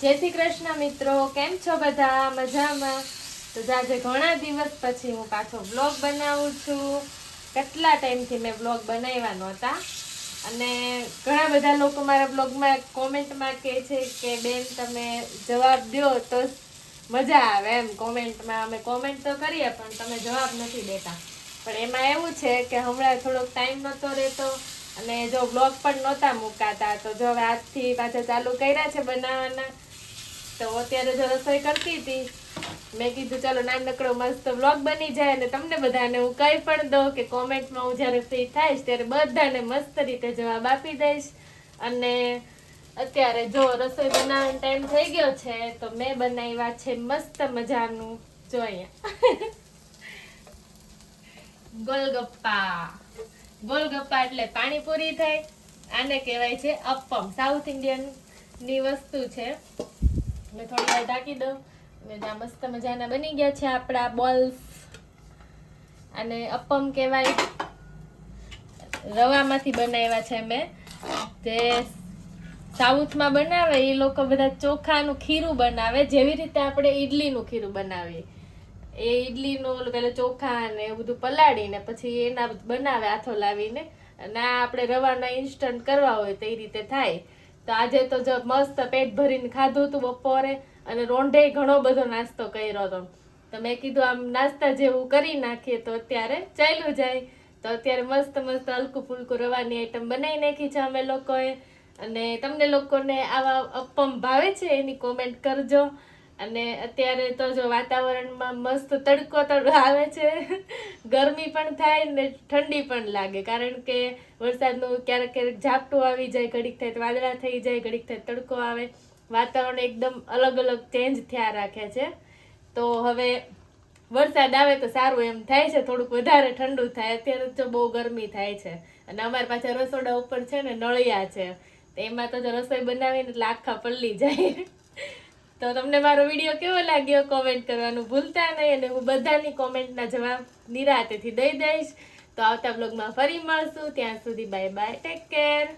જય શ્રી કૃષ્ણ મિત્રો, કેમ છો બધા? મજામાં? તો આજે ઘણા દિવસ પછી હું પાછો બ્લોગ બનાવું છું. કેટલા ટાઈમથી મેં બ્લોગ બનાવ્યા નહોતા. અને ઘણા બધા લોકો મારા બ્લોગમાં કોમેન્ટમાં કહે છે કે, બેન, તમે જવાબ દો તો મજા આવે. એમ કોમેન્ટમાં અમે કોમેન્ટ તો કરીએ, પણ તમે જવાબ નથી દેતા. પણ એમાં એવું છે કે હમણાં થોડોક ટાઈમ નહોતો રહેતો અને જો બ્લોગ પણ નહોતા મૂકાતા, તો જો આજથી પાછા ચાલુ કર્યા છે બનાવવાના તો અત્યારે જો રસોઈ કરતી હતી, મેં કીધું ચાલો નાનકડો મસ્ત વ્લોગ બની જાય અને તમને બધાને હું કહી પણ દઉં કે કોમેન્ટમાં હું જ્યારે ફ્રી થઈશ ત્યારે બધાને મસ્ત રીતે જવાબ આપી દઈશ. અને અત્યારે જો રસોઈ બનાવવાનો ટાઈમ થઈ ગયો છે, તો મેં બનાવ્યા છે મસ્ત મજાનું જો અહીંયા ગોલગપ્પા. ગોલગપ્પા એટલે પાણીપુરી થાય, આને કહેવાય છે અપ્પમ. સાઉથ ઇન્ડિયનની વસ્તુ છે. મેં થોડી વાર ઢાંકી દઉં. ત્યાં મસ્ત મજાના બની ગયા છે આપણા બોલ્સ. અને અપમ કહેવાય. રવામાંથી બનાવ્યા છે મેં જે સાઉથમાં બનાવે, એ લોકો બધા ચોખાનું ખીરું બનાવે. જેવી રીતે આપણે ઈડલીનું ખીરું બનાવીએ. એ ઈડલીનું પેલા ચોખા ને એવું બધું પલાળીને પછી એના બનાવે આથો લાવીને. અને આ આપણે રવાના ઇન્સ્ટન્ટ કરવા હોય તો એ રીતે થાય. તો આજે તો જો મસ્ત પેટ ભરીને ખાધું હતું બપોરે અને રોંઢે ઘણો બધો નાસ્તો કર્યો હતો. તો મેં કીધું આમ નાસ્તા જેવું કરી નાખીએ તો અત્યારે ચાલ્યું જાય. તો અત્યારે મસ્ત મસ્ત હલકું ફૂલકું રવાની આઈટમ બનાવી નાખી છે અમે લોકોએ. અને તમને લોકોને આવા અપમ ભાવે છે એની કોમેન્ટ કરજો. અને અત્યારે તો જો વાતાવરણમાં મસ્ત તડકો તડકો આવે છે. ગરમી પણ થાય ને ઠંડી પણ લાગે. કારણ કે વરસાદનું ક્યારેક ક્યારેક ઝાપટું આવી જાય, ઘડીક થાય વાદળા થઈ જાય, ઘડીક થાય તડકો આવે. વાતાવરણ એકદમ અલગ અલગ ચેન્જ થયા રાખે છે. તો હવે વરસાદ આવે તો સારું એમ થાય છે. થોડુંક વધારે ઠંડુ થાય. અત્યારે તો બહુ ગરમી થાય છે. અને અમારી પાછા રસોડા ઉપર છે ને નળિયા છે. તો એમાં તો રસોઈ બનાવીને એટલે આખા પલ્લી જાય. તો તમને મારો વીડિયો કેવો લાગ્યો? કોમેન્ટ કરવાનું ભૂલતા નહીં અને હું બધાની કોમેન્ટના જવાબ નિરાતેથી દઈ દઈશ. તો આવતા બ્લોગમાં ફરી મળશું. ત્યાં સુધી બાય બાય ટેક કેર